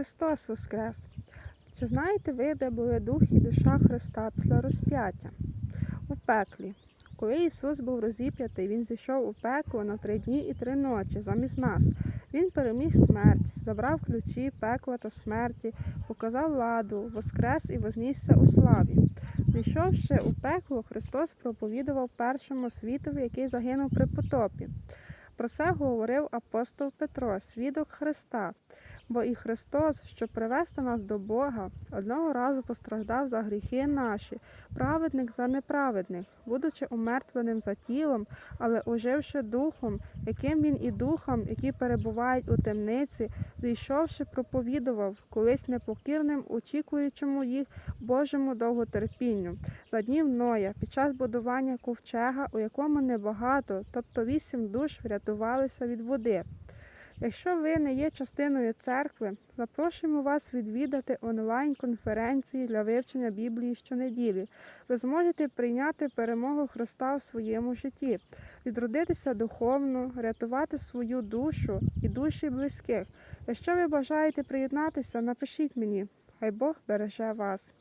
Христос Воскрес! Чи знаєте ви, де були дух і душа Христа після розп'яття? У пеклі. Коли Ісус був розіп'ятий, Він зійшов у пекло на три дні і три ночі замість нас. Він переміг смерть, забрав ключі, пекла та смерті, показав ладу, воскрес і вознісся у славі. Зійшовши у пекло, Христос проповідував першому світові, який загинув при потопі. Про це говорив апостол Петро, свідок Христа. Бо і Христос, щоб привести нас до Бога, одного разу постраждав за гріхи наші, праведник за неправедних, будучи умертвеним за тілом, але оживши духом, яким він і духом, які перебувають у темниці, зійшовши, проповідував колись непокірним, очікуючому їх Божому довготерпінню, за днів Ноя, під час будування ковчега, у якому небагато, тобто вісім душ врятувалися від води. Якщо ви не є частиною церкви, запрошуємо вас відвідати онлайн-конференції для вивчення Біблії щонеділі. Ви зможете прийняти перемогу Христа в своєму житті, відродитися духовно, рятувати свою душу і душі близьких. Якщо ви бажаєте приєднатися, напишіть мені. Хай Бог береже вас.